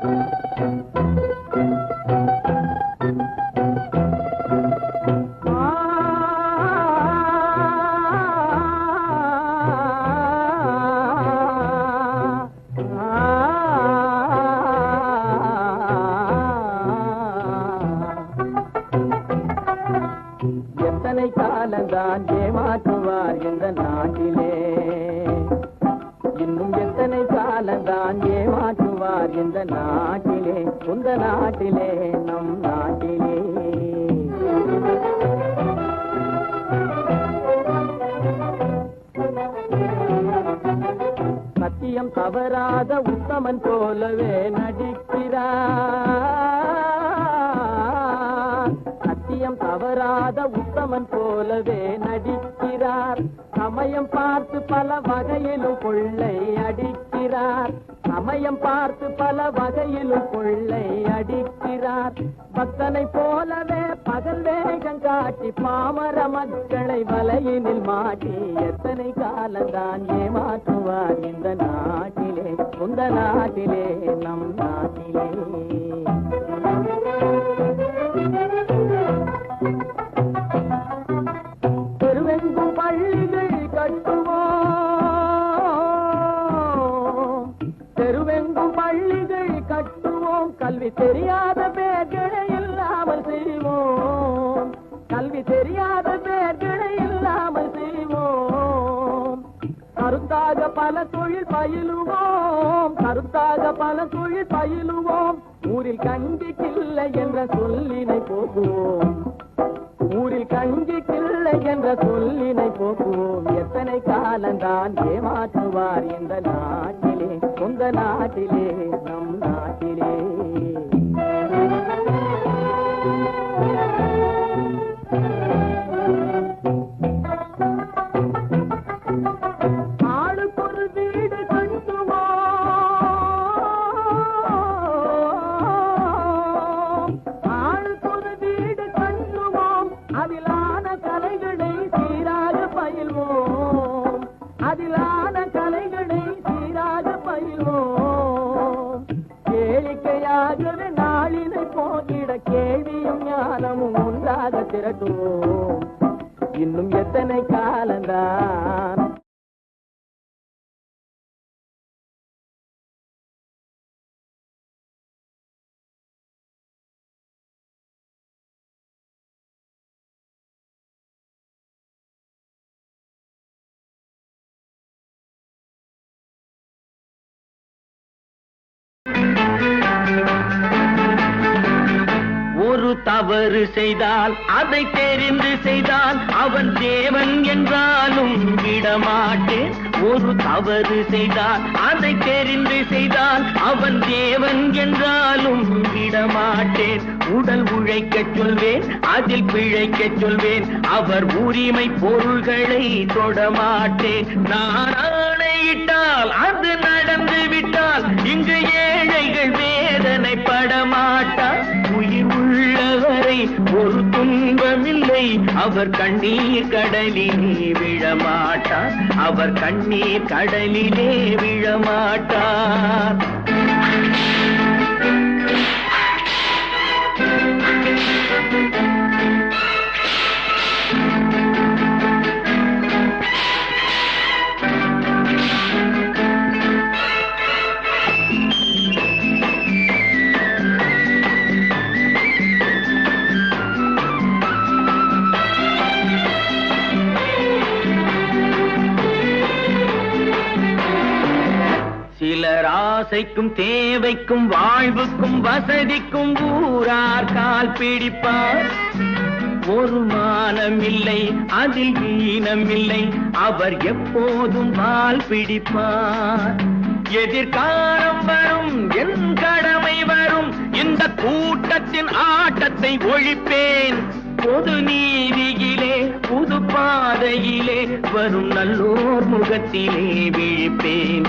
எத்தனை இந்த நாட்டிலே உந்த நாட்டிலே நம் நாட்டிலே. சத்தியம் தவறாத உத்தமன் போலவே நடிக்கிறார். சத்தியம் தவறாத உத்தமன் போலவே நடிக்கிறார். சமயம் பார்த்து பல வகையிலும் கொள்ளை அடிக்கிறார். சமயம் பார்த்து பல வகையிலும் கொள்ளை அடிக்கிறார். பக்தனை போலவே பகல் வேகம் காட்டி பாமர மக்களை வலையினில் மாட்டி எத்தனை காலந்தான் ஏமாற்றுவார் இந்த நாட்டிலே உந்த நாட்டிலே நம் நாட்டிலே. கல்வி தெரியாத பேர்களை இல்லாமல் செய்வோம். கல்வி தெரியாத பேர்களை இல்லாமல் செய்வோம். கருத்தாக பல தொழில் பயிலுவோம். கருத்தாக பல தொழில் பயிலுவோம். ஊரில் கஞ்சிக்கில்லை என்ற சொல்லினை போக்குவோம். ஊரில் கஞ்சிக்கில்லை என்ற சொல்லினை போக்குவோம். எத்தனை காலந்தான் ஏமாற்றுவார் இந்த நாட்டிலே சொந்த நாட்டிலே நம் நாட்டிலே. அதிலான கலைகளை சீராக பயில்வோம். அதிலான கலைகளை சீராக பயில்வோம். கேளிக்கையாகவே நாளினை போக்கிட கேள்வியும் ஞானமும் ஒன்றாக திரட்டுவோம். இன்னும் எத்தனை காலந்தான் தவறு செய்தால் அதை தெரிந்து செய்தால் அவன் தேவன் என்றாலும் விடமாட்டேன். ஒரு தவறு செய்தால் அதை தெரிந்து செய்தால் அவன் தேவன் என்றாலும் விடமாட்டேன். உடல் உழைக்கச் சொல்வேன் அதில் பிழைக்கச் சொல்வேன் அவர் உரிமை பொருள்களை தொடமாட்டேன். நான் ஆணையிட்டால் அது நடந்து விட்டால் இங்கு ஏழைகள் வேதனை படமாட்டார் வரை ஒரு துன்பமில்லை. அவர் கண்ணீர் கடலிலே விழமாட்டார். அவர் கண்ணீர் கடலிலே விழமாட்டார். சிலர் ஆசைக்கும் தேவைக்கும் வாழ்வுக்கும் வசதிக்கும் ஊரார் கால் பிடிப்பார். ஒரு மானம் இல்லை அதில் ஈனம் இல்லை அவர் எப்போதும் வால் பிடிப்பார். எதிர்காலம் வரும் என் கடமை வரும் இந்த கூட்டத்தின் ஆட்டத்தை ஒழிப்பேன். பொது நீதியிலே புது பாதையிலே வரும் நல்லோர் முகத்திலே விழிப்பேன்.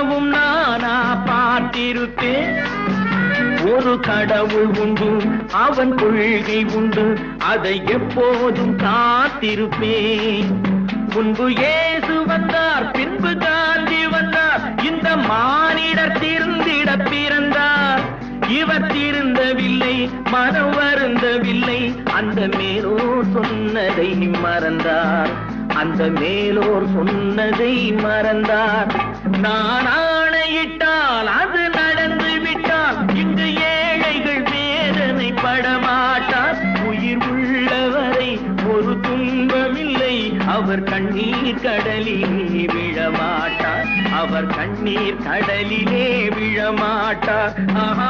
கனவும் நானா பார்த்திருப்பேன். ஒரு கடவுள் உண்டு அவன் கொள்கை உண்டு அதை எப்போதும் காத்திருப்பேன். முன்பு ஏசு வந்தார் பின்பு காந்தி வந்தார் இந்த மானிடர் திருந்திட பிறந்தார். இவர் திருந்தவில்லை மனம் வருந்தவில்லை அந்த மேலோர் சொன்னதை மறந்தார். அந்த மேலோர் சொன்னதை மறந்தார். நான் ஆணையிட்டால் அது நடந்து விட்டால் இங்கு ஏழைகள் வேதனை படமாட்டார் உயிர் உள்ளவரை ஒரு துன்பமில்லை அவர் கண்ணீர் கடலிலே விழமாட்டார். அவர் கண்ணீர் கடலிலே விழமாட்டார். ஆஹா